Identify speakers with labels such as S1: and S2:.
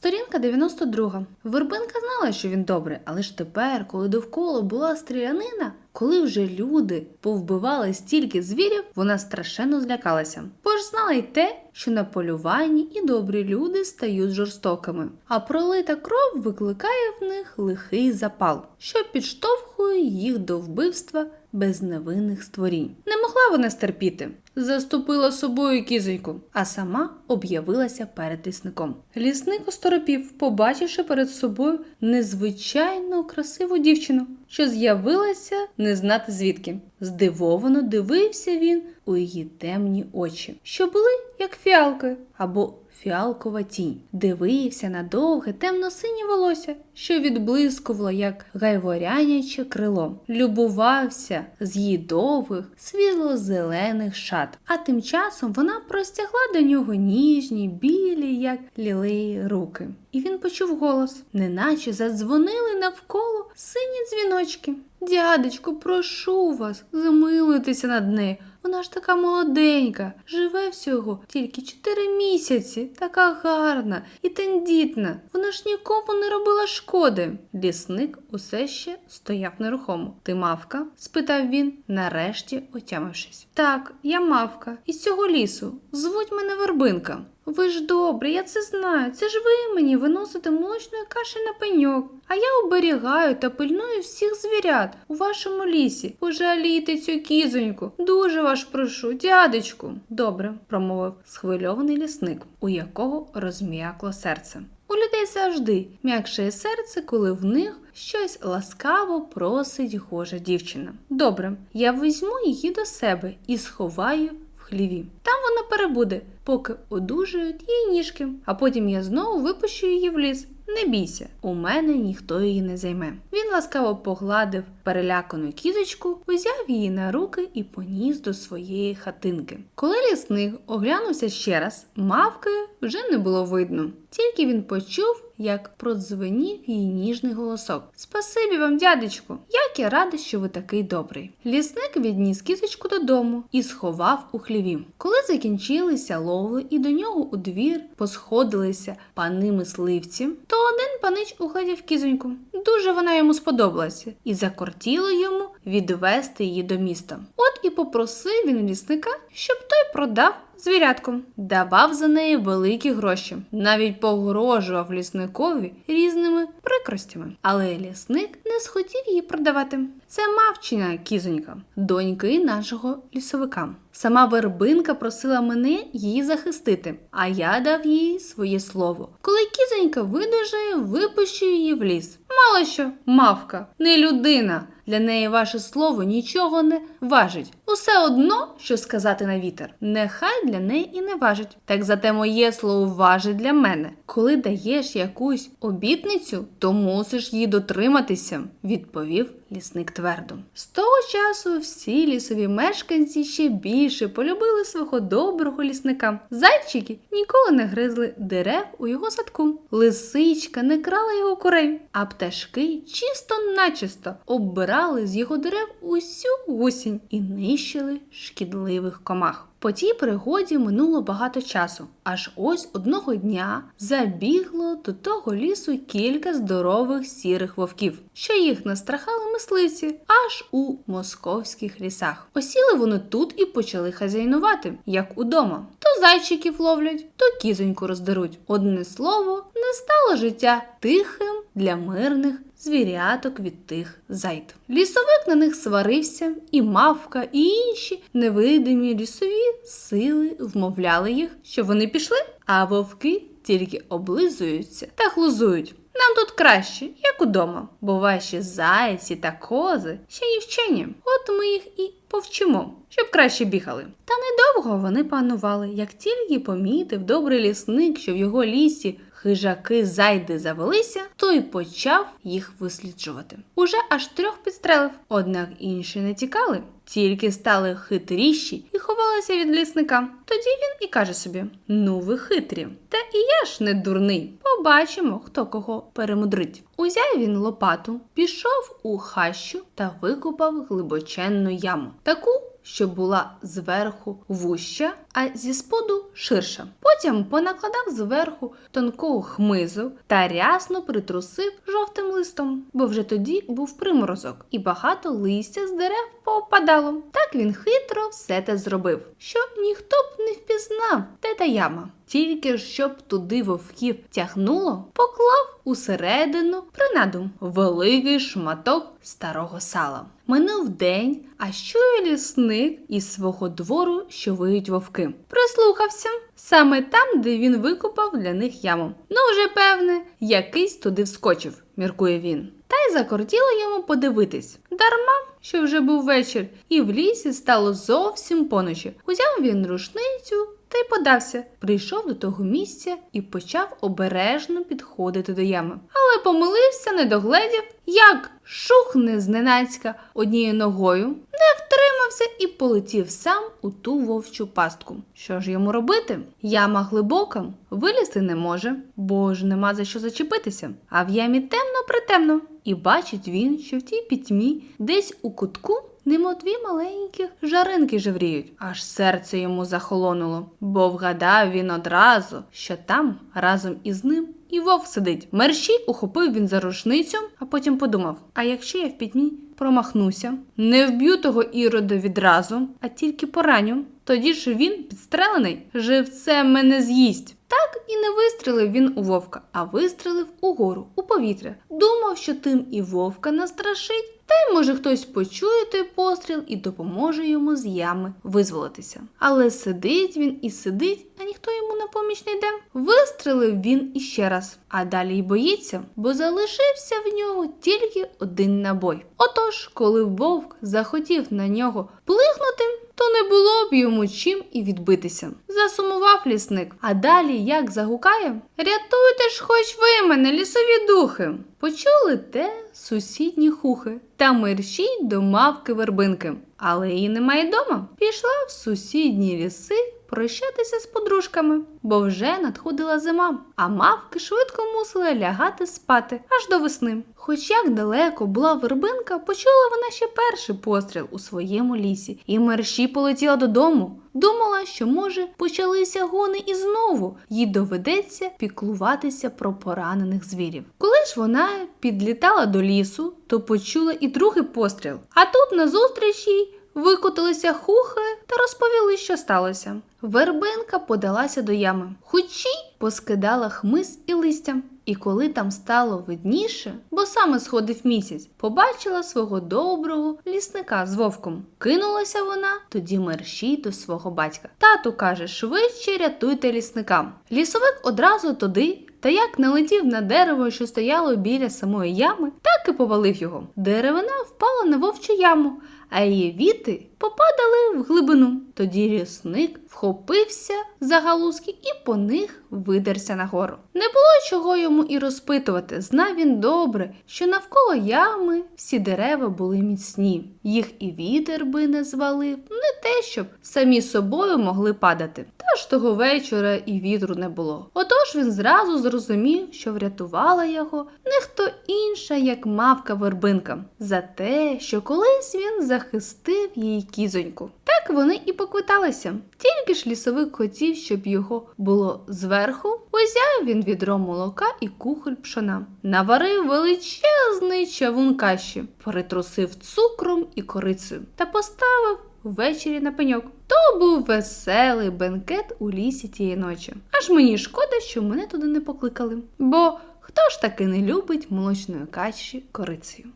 S1: Сторінка 92. Вербинка знала, що він добрий, але ж тепер, коли довкола була стрілянина, коли вже люди повбивали стільки звірів, вона страшенно злякалася. Бо ж знала й те, що на полюванні і добрі люди стають жорстокими, а пролита кров викликає в них лихий запал, що підштовхує їх до вбивства безневинних створінь. Не могла вона стерпіти, заступила собою кізоньку, а сама об'явилася перед лісником. Лісник осторопів, побачивши перед собою незвичайно красиву дівчину, що з'явилася не знати звідки. Здивовано дивився він у її темні очі, що були як фіалки або фіалкова тінь. Дивився на довге темно-синє волосся, що відблискувало, як гайворяняче крило. Любувався з її довгих, світло-зелених шат. А тим часом вона простягла до нього ніжні, білі, як лілеї руки. І він почув голос, неначе задзвонили навколо сині дзвіночки. Дядечку, прошу вас, замилуйтеся над нею. Вона ж така молоденька, живе всього тільки чотири місяці, така гарна і тендітна. Вона ж нікому не робила шкоди. Лісник усе ще стояв нерухомо. Ти мавка? спитав він, нарешті отямившись. Так, я мавка, із цього лісу. Звуть мене Вербинка. Ви ж добрі, я це знаю. Це ж ви мені виносите молочної каші на пеньок. А я оберігаю та пильную всіх звірят у вашому лісі. Пожалійте цю кізоньку. Дуже вас прошу, дядечку. Добре, промовив схвильований лісник, у якого розм'якло серце. У людей завжди м'якше серце, коли в них щось ласкаво просить гожа дівчина. Добре, я візьму її до себе і сховаю в хліві. Там вона перебуде, поки одужують її ніжки, а потім я знову випущу її в ліс. Не бійся, у мене ніхто її не займе. Він ласкаво погладив перелякану кізочку, узяв її на руки і поніс до своєї хатинки. Коли лісник оглянувся ще раз, мавки вже не було видно. Тільки він почув, як продзвенів її ніжний голосок. Спасибі вам, дядечку, як я рада, що ви такий добрий. Лісник відніс кізочку додому і сховав у хліві. Коли закінчилися лови і до нього у двір посходилися пани мисливці, то один панич угледів кізоньку. Дуже вона йому сподобалася і закортіло йому відвести її до міста. От і попросив він лісника, щоб той продав звірятку, давав за неї великі гроші, навіть погрожував лісникові різними прикростями. Але лісник не схотів її продавати. Це мавчина кізонька, доньки нашого лісовика. Сама вербинка просила мене її захистити, а я дав їй своє слово. Коли кізонька видужає, випущу її в ліс. Мало що, мавка, не людина. Для неї ваше слово нічого не важить. Усе одно, що сказати на вітер. Нехай для неї і не важить. Так зате моє слово важить для мене. Коли даєш якусь обітницю, то мусиш її дотриматися, відповів лісник твердо. З того часу всі лісові мешканці ще більше полюбили свого доброго лісника. Зайчики ніколи не гризли дерев у його садку. Лисичка не крала його курей, а пташки чисто начисто оббирали з його дерев усю гусінь і нищили шкідливих комах. По тій пригоді минуло багато часу, аж ось одного дня забігло до того лісу кілька здорових сірих вовків, що їх настрахали мисливці аж у московських лісах. Осіли вони тут і почали хазяйнувати, як удома. То зайчиків ловлять, то кізоньку роздеруть. Одне слово, не стало життя тихим для мирних звіряток від тих зайд. Лісовик на них сварився, і мавка, і інші невидимі лісові сили вмовляли їх, що вони пішли, а вовки тільки облизуються та глузують. Нам тут краще, як удома, бо ваші зайці та кози ще ні вчені. От ми їх і повчимо, щоб краще бігали. Та недовго вони панували, як тільки помітив добрий лісник, що в його лісі хижаки зайди завелися, то й почав їх висліджувати. Уже аж трьох підстрелив, однак інші не тікали, тільки стали хитріші і ховалися від лісника. Тоді він і каже собі: Ну, ви хитрі. Та і я ж не дурний. Побачимо, хто кого перемудрить. Узяв він лопату, пішов у хащу та викопав глибоченну яму, таку, щоб була зверху вуща, а зі споду ширша. Потім понакладав зверху тонкого хмизу та рясно притрусив жовтим листом, бо вже тоді був приморозок, і багато листя з дерев попадало. Так він хитро все те зробив, що ніхто б не впізнав, де та яма. Тільки щоб туди вовків тягнуло, поклав усередину принаду великий шматок старого сала. Минув день, а чує лісник із свого двору, що виють вовки. Прислухався саме там, де він викопав для них яму. Ну, вже певне, якийсь туди вскочив, міркує він. Та й закортіло йому подивитись. Дарма, що вже був вечір, і в лісі стало зовсім поночі. Узяв він рушницю та й подався. Прийшов до того місця і почав обережно підходити до ями. Але помилився, не догледів, як шухне зненацька однією ногою, не втримався і полетів сам у ту вовчу пастку. Що ж йому робити? Яма глибока, вилізти не може, бо ж нема за що зачепитися. А в ямі темно притемно. І бачить він, що в тій пітьмі десь у кутку Немо дві маленьких жаринки жевріють, аж серце йому захолонуло, бо вгадав він одразу, що там разом із ним і вовк сидить. Мерщій ухопив він за рушницю, а потім подумав: а якщо я в пітьмі промахнуся, не вб'ю того ірода відразу, а тільки пораню, тоді ж він підстрелений, живцем мене з'їсть. Так і не вистрелив він у вовка, а вистрелив угору, у повітря. Думав, що тим і вовка настрашить. Та й може хтось почує той постріл і допоможе йому з ями визволитися. Але сидить він і сидить, а ніхто йому на поміч не йде. Вистрелив він іще раз, а далі й боїться, бо залишився в нього тільки один набой. Отож, коли вовк захотів на нього плихнути, то не було б йому чим і відбитися. Засумував лісник. А далі як загукає Рятуйте ж, хоч ви мене, лісові духи. Почули те сусідні хухи та мерщій до мавки вербинки. Але її немає дома. Пішла в сусідні ліси прощатися з подружками, бо вже надходила зима, а мавки швидко мусили лягати спати аж до весни. Хоч як далеко була вербинка, почула вона ще перший постріл у своєму лісі, і мерщій полетіла додому. Думала, що, може, почалися гони і знову їй доведеться піклуватися про поранених звірів. Коли ж вона підлітала до лісу, то почула і другий постріл. А тут назустріч їй викотилися хухи та розповіли, що сталося. Вербинка подалася до ями, хочій поскидала хмиз і листя. І коли там стало видніше, бо саме сходив місяць, побачила свого доброго лісника з вовком. Кинулася вона тоді мерщій до свого батька. Тату каже, швидше рятуйте лісника. Лісовик одразу туди. Та як налетів на дерево, що стояло біля самої ями, так і повалив його. Деревина впала на вовчу яму, а її віти попадали в глибину. Тоді лісник вхопився за галузки і по них видерся нагору. Не було чого йому і розпитувати. Знав він добре, що навколо ями всі дерева були міцні. Їх і вітер би не звалив, не те, щоб самі собою могли падати. Та ж того вечора і вітру не було. Отож він зразу зрозумів, що врятувала його не хто інша, як мавка вербинка, за те, що колись він захистив її кізоньку. Так вони і поквиталися. Тільки ж лісовик хотів, щоб його було зверху, узяв він відро молока і кухоль пшона, наварив величезний чавун каші, притрусив цукром і корицею та поставив ввечері на пеньок. То був веселий бенкет у лісі тієї ночі. Аж мені шкода, що мене туди не покликали. Бо хто ж таки не любить молочної каші корицею?